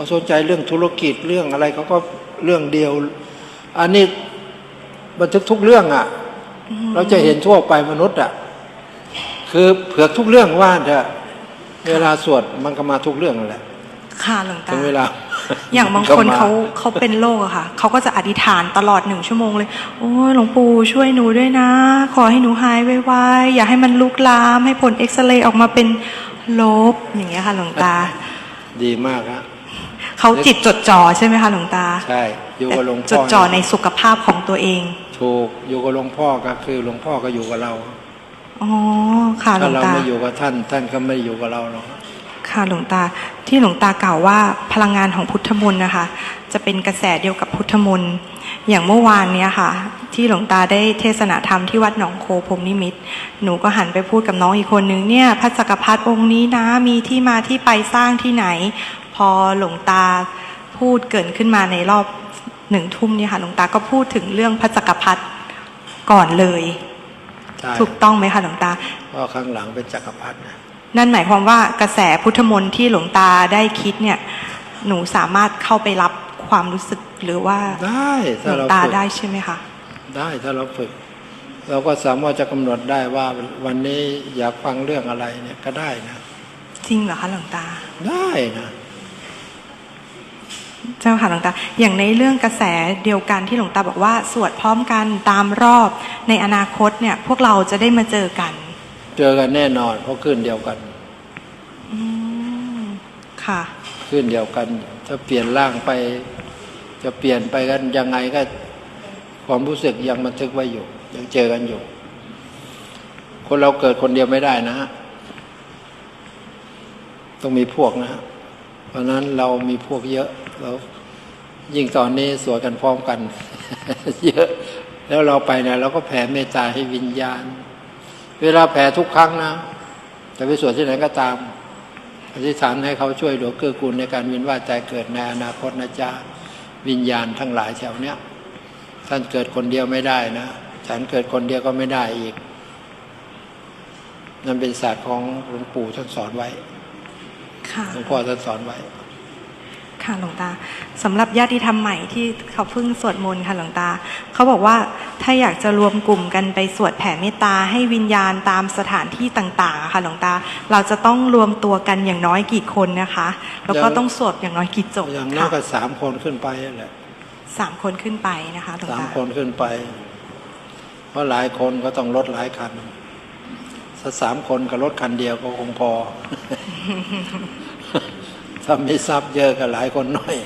เขาสนใจเรื่องธุรกิจเรื่องอะไรเขาก็เรื่องเดียว อันนี้บันทึกทุกเรื่องอะ่ะ เราจะเห็นทั่วไปมนุษย์อะ่ะ คือเผือกทุกเรื่องว่าเถอะเวลาสวดมันก็มาทุกเรื่องนั่นแหละค่ะหลวงถึตางเวลาอย่างบางก็คนมเขาเขาเป็นโรคอะค่ะเขาก็จะอธิษฐานตลอดหนึ่งชั่วโมงเลย โอ้ยหลวงปู่ช่วยหนูด้วยนะ ขอให้หนูหายไวๆอย่าให้มันลุกลาม ให้ผลเอ็กซเรย์ออกมาเป็นลบอย่างเงี้ยค่ะหลวงตา ดีมากฮะ เขาจิตจดจ่อใช่ไหมคะหลวงตา ใช่อยู่กับหลวงพ่อจดจ่อในสุขภาพของตัวเองถูกอยู่กับหลวงพ่อก็คือหลวงพ่อก็อยู่กับเราอ๋อค่ะหลถ้าวงเราตาไม่อยู่กับท่าน ท่านก็ไม่อยู่กับเราหรอกค่ะหลวงตาที่หลวงตากล่าวว่าพลังงานของพุทธมนต์นะคะ จะเป็นกระแสเดียวกับพุทธมนต์อย่างเมื่อวานเนี้ยค่ะ ที่หลวงตาได้เทศนาธรรมที่วัดหนองโคพรหมนิมิตรหนูก็หันไปพูดกับน้องอีกคนนึงเนี่ยพระจักรพรรดิองค์นี้นะมีที่มาที่ไปสร้างที่ไหนพ อหลวงตาพูดเกินขึ้นมาในรอบหนึ่งทุ่มเนี่ยค่ะหลวงตาก็พูดถึงเรื่องพระจักรพรรดิก่อนเลย ใช่ถูกต้องไหมคะหลวงตา เพราะข้างหลังเป็นจักรพรรดินะนั่นหมายความว่ากระแสพุทธมนต์ที่หลวงตาได้คิดเนี่ย หนูสามารถเข้าไปรับความรู้สึกหรือว่าได้หลถ้าวงเราตาฝึกได้ใช่ไหมคะได้ถ้าเราฝึก เราก็สามารถจะกำหนดได้ว่าวันนี้อยากฟังเรื่องอะไรเนี่ยก็ได้นะ จริงเหรอคะหลวงตา ได้นะ เจ้าค่ะหลวงตา อย่างในเรื่องกระแสเดียวกันที่หลวงตาบอกว่า สวดพร้อมกันตามรอบในอนาคตเนี่ย พวกเราจะได้มาเจอกัน เจอกันแน่นอนเพราะขึ้นเดียวกันอืมค่ะขึ้นเดียวกันถ้าเปลี่ยนร่างไป จะเปลี่ยนไปกันยังไงก็ ความรู้สึกยังบันทึกไว้อยู่ ยังเจอกันอยู่ คนเราเกิดคนเดียวไม่ได้นะฮะต้องมีพวกนะฮะ เพราะนั้นเรามีพวกเยอะแล้วยิ่งตอนนี้สวดกันพร้อมกัน เยอะ แล้วเราไปเนี่ยเราก็แผ่เมตตาให้วิญญาณ เวลาแผ่ทุกครั้งนะจะไปสวดที่ไหนก็ตามอธิษฐานให้เขาช่วยเหลือเกื้อกูลในการเวียนว่ายใจเกิดในอนาคตนะจ๊ะวิญญาณทั้งหลายแถวเนี้ยท่านเกิดคนเดียวไม่ได้นะฉันเกิดคนเดียวก็ไม่ได้อีก นั่นเป็นศาสตร์ของหลวงปู่ท่านสอนไว้ หลวงพ่อท่านสอนไว้ ค่ะหลวงตาสำหรับญาติธรรมใหม่ที่เขาเพิ่งสวดมนต์ค่ะหลวงตา เขาบอกว่าถ้าอยากจะรวมกลุ่มกันไปสวดแผ่เมตตาให้วิญญาณตามสถานที่ต่างๆอะค่ะหลวงตา เราจะต้องรวมตัวกันอย่างน้อยกี่คนนะคะ แล้วก็อย่างต้องสวดอย่างน้อยกี่จบอย่างน้อยค่ะก็สามคนขึ้นไปนั่นแหละสามคนขึ้นไปนะคะหลวงสามตาคนขึ้นไป เพราะหลายคนก็ต้องรถหลายคัน ถ้าสามคนกับรถคันเดียวก็คงพอ ถ้ามีทรัพย์เยอะก็หลายคนน้อย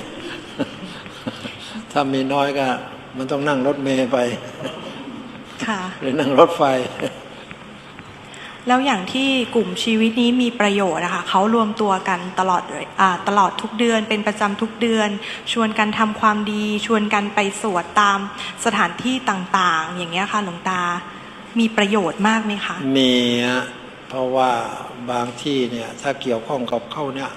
ถ้ามีน้อยก็ มันต้องนั่งรถเมล์ไปค่ะหรือนั่งรถไฟ แล้วอย่างที่กลุ่มชีวิตนี้มีประโยชน์นะคะเขารวมตัวกันตลอดอาตลอดทุกเดือน เป็นประจำทุกเดือน ชวนกันทำความดี ชวนกันไปสวดตามสถานที่ต่าง ๆ อย่างเงี้ยค่ะหลวงตา มีประโยชน์มากไหมคะ มีฮะเพราะว่าบางที่เนี่ยถ้าเกี่ยวข้องกับเขาเนี่ย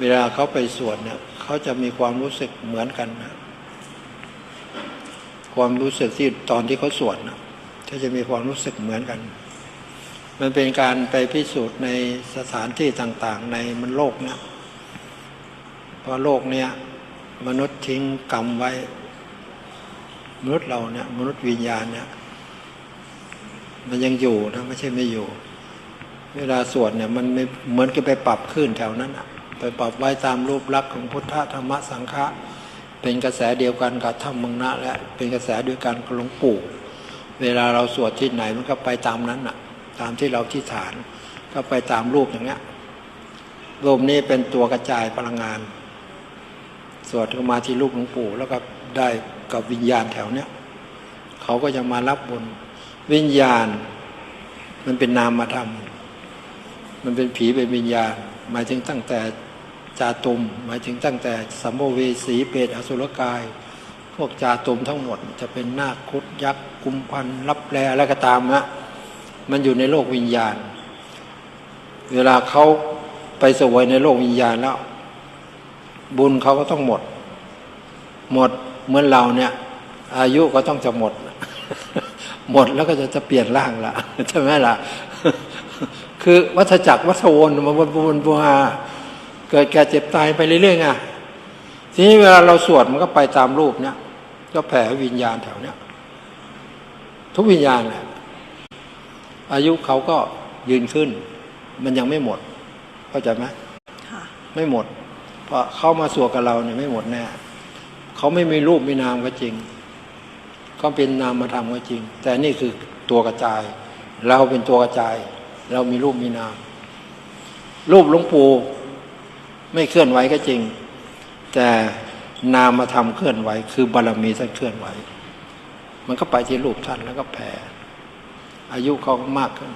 เวลาเขาไปสวดเนี่ยเขาจะมีความรู้สึกเหมือนกันนะความรู้สึกที่ตอนที่เขาสวดนะเขาจะมีความรู้สึกเหมือนกัน มันเป็นการไปพิสูจน์ในสถานที่ต่างๆ ในมันโลกเนี่ยเพราะโลกเนี่ยมนุษย์ทิ้งกรรมไว้ มนุษย์เราเนี่ยมนุษย์วิญญาณเนี่ย มันยังอยู่นะไม่ใช่ไม่อยู่ เวลาสวดเนี่ยมันไม่เหมือนกับไปปรับขึ้นแถวนั้นอะไปปรับไว้ตามรูปลักษณ์ของพุทธธรรมสังฆะเป็นกระแสเดียวกันกับธรรมังนะและเป็นกระแสเดียกันกับหลวงปู่ เวลาเราสวดที่ไหนมันก็ไปตามนั้นอะตามที่เราที่ฐาน ก็ไปตามรูปอย่างเงี้ยรูปนี้เป็นตัวกระจายพลังงาน สวดเข้ามาที่รูปหลวงปู่ แล้วก็ได้กับวิญญาณแถวเนี้ยเขาก็จะมารับบุญ วิญญาณ มันเป็นนามธรรม มันเป็นผีเป็นวิญญาณ หมายถึงตั้งแต่จาตุม หมายถึงตั้งแต่สัมภเวสีเปรตอสุรกาย พวกจาตุมทั้งหมด จะเป็นนาคคุดยักษ์กุมพันรับแลอะไรก็ตามนะมันอยู่ในโลกวิญญาณ เวลาเขาไปสวยในโลกวิญญาณแล้ว บุญเขาก็ต้องหมด หมดเหมือนเราเนี่ย อายุก็ต้องจะหมด หมดแล้วก็จะจะเปลี่ยนร่างละใช่ไหมล่ะ คือวัฏจักรวัฏวนมาวนวนวนวนเกิดแก่เจ็บตายไปเรื่อยๆไงทีนี้เวลาเราสวดมันก็ไปตามรูปเนี้ยก็แผ่ให้วิญญาณแถวเนี้ยทุกวิญญาณแหละอายุเขาก็ยืนขึ้น มันยังไม่หมดเข้าใจไหมค่ะไม่หมด เพราะเข้ามาสวดกับเราเนี่ยไม่หมดแน่เขาไม่มีรูปมีนามก็จริง ก็เป็นนามธรรมก็จริง แต่นี่คือตัวกระจาย เราเป็นตัวกระจาย เรามีรูปมีนาม รูปหลวงปู่ไม่เคลื่อนไหวก็จริง แต่นามธรรมเคลื่อนไหว คือบารมีท่านเคลื่อนไหว มันก็ไปที่รูปท่านแล้วก็แผ่อายุเขาก็มากขึ้น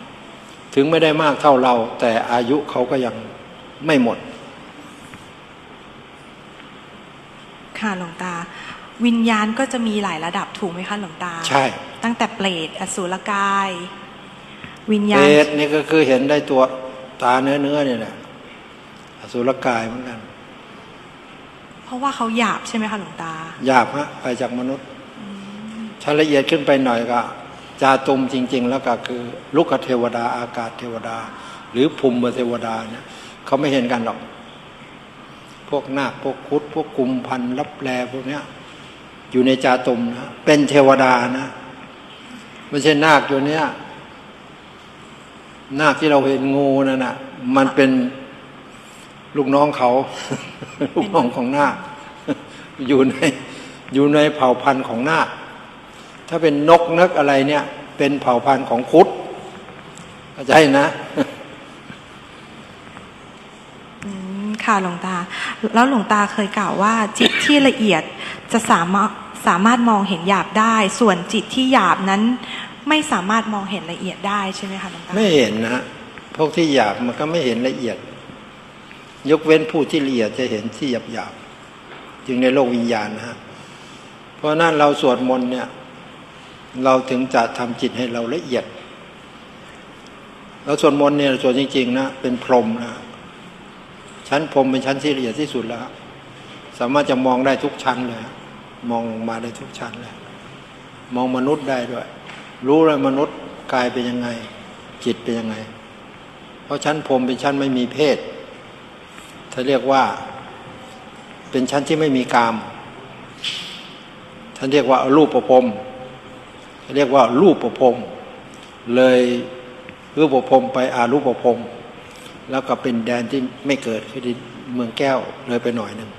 ถึงไม่ได้มากเท่าเรา แต่อายุเขาก็ยังไม่หมด ค่ะหลวงตา วิญญาณก็จะมีหลายระดับถูกไหมคะหลวงตา ใช่ ตั้งแต่เปรตอสุรกาย วิญเปญารณตนี่ก็คือเห็นได้ตัวตาเนื้อเนื้อเนี่ยแหละอสุรกายเหมือนกัน เพราะว่าเขาหยาบใช่ไหมคะหลวงตา หยาบฮะไปจากมนุษย์ถ้าละเอียดขึ้นไปหน่อยก็จาตุมจริง ๆ แล้วก็คือลุกเทวดาอากาศเทวดา หรือภูมิเทวดาเนี่ยเขาไม่เห็นกันหรอก พวกนาคพวกคุดพวกกุมพันธ์รับแลพวกเนี้ย อยู่ในจาตุมนะเป็นเทวดานะไม่ใช่นาคอยู่เนี้ยนาคที่เราเห็นงูนั่นน่ะมันเป็นลูกน้องเขา ลูกน้องของนาคอยู่ในอยู่ในเผ่าพันธุ์ของนาคถ้าเป็นนกนึกอะไรเนี่ย เป็นเผ่าพันธุ์ของคุดเข้าใจนะ อืม ค่ะหลวงตา แล้วหลวงตาเคยกล่าวว่าจิตที่ละเอียดจะสามารถสามารถมองเห็นหยาบได้ ส่วนจิตที่หยาบนั้นไม่สามารถมองเห็นละเอียดได้ใช่ไหมคะหลวงตาไม่เห็นนะพวกที่หยาบมันก็ไม่เห็นละเอียด ยกเว้นผู้ที่ละเอียดจะเห็นที่หยาบหยาบจึงในโลกวิญญาณนะฮะเพราะนั้นเราสวดมนต์เนี่ย เราถึงจะทำจิตให้เราละเอียดเราสวดมนต์เนี่ยสวดจริง ๆ นะเป็นพรหมนะ ชั้นพรมเป็นชั้นที่ละเอียดที่สุดแล้ว สามารถจะมองได้ทุกชั้นเลย มองลงมาได้ทุกชั้นเลย มองมนุษย์ได้ด้วย รู้เลยมนุษย์กายเป็นยังไง จิตเป็นยังไง เพราะชั้นพรมเป็นชั้นไม่มีเพศถ้าเรียกว่า เป็นชั้นที่ไม่มีกาม ท่านเรียกว่ารูปประพรมเรียกว่ารูปประพรมเลยรูปประพรมไปอารูปประพรม แล้วก็เป็นแดนที่ไม่เกิดคือเมืองแก้วเลยไปหน่อยหนึ่ง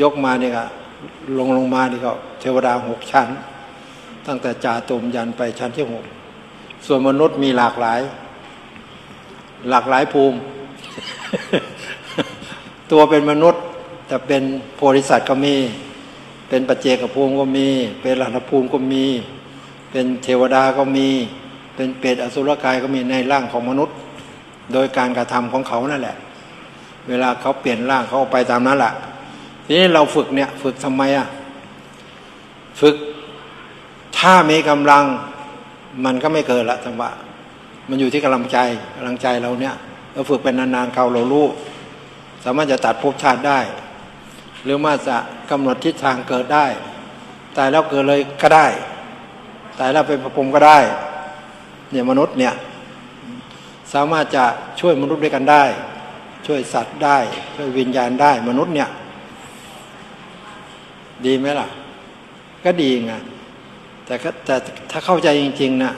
ยกมาเนี่ยก็ลงลงมานี่ก็เทวดาหกชั้น ตั้งแต่จาตุมยันไปชั้นที่หกส่วนมนุษย์มีหลากหลาย หลากหลายภูมิ ตัวเป็นมนุษย์ แต่เป็นโพธิสัตว์ก็มี เป็นปัจเจกภูมิก็มี เป็นหลานภูมิก็มี เป็นเทวดาก็มี เป็นเปรตอสุรกายก็มีในร่างของมนุษย์ โดยการกระทำของเขานั่นแหละ เวลาเขาเปลี่ยนร่างเขาไปตามนั้นแหละทีนี้เราฝึกเนี่ยฝึกทำไมอะฝึกถ้ามีกำลังมันก็ไม่เกิดละจังหวะมันอยู่ที่กำลังใจกำลังใจเราเนี่ยเราฝึกเป็นนานๆเขาเรารู้สามารถจะตัดภพชาติได้ หรือว่าจะกำหนดทิศทางเกิดได้ตายแล้วเกิดเลยก็ได้ ตายแล้วเป็นพระพรมก็ได้ เนี่ยมนุษย์เนี่ย สามารถจะช่วยมนุษย์ด้วยกันได้ ช่วยสัตว์ได้ ช่วยวิญญาณได้มนุษย์เนี่ย ดีไหมล่ะ ก็ดีไงแต่แต่ถ้าเข้าใจจริงๆนะ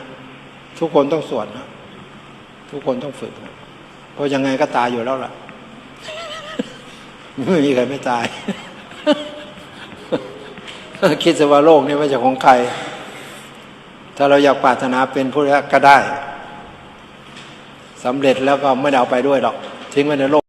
ทุกคนต้องสวดนะทุกคนต้องฝึกนะเพราะยังไงก็ตายอยู่แล้วล่ะ ไม่มีใครไม่ตายคิดซะว่าโลกนี้ไม่ใช่ของใคร ถ้าเราอยากปรารถนาเป็นผู้รักก็ได้ สำเร็จแล้วก็ไม่ได้เอาไปด้วยหรอก ทิ้งไว้ในโลก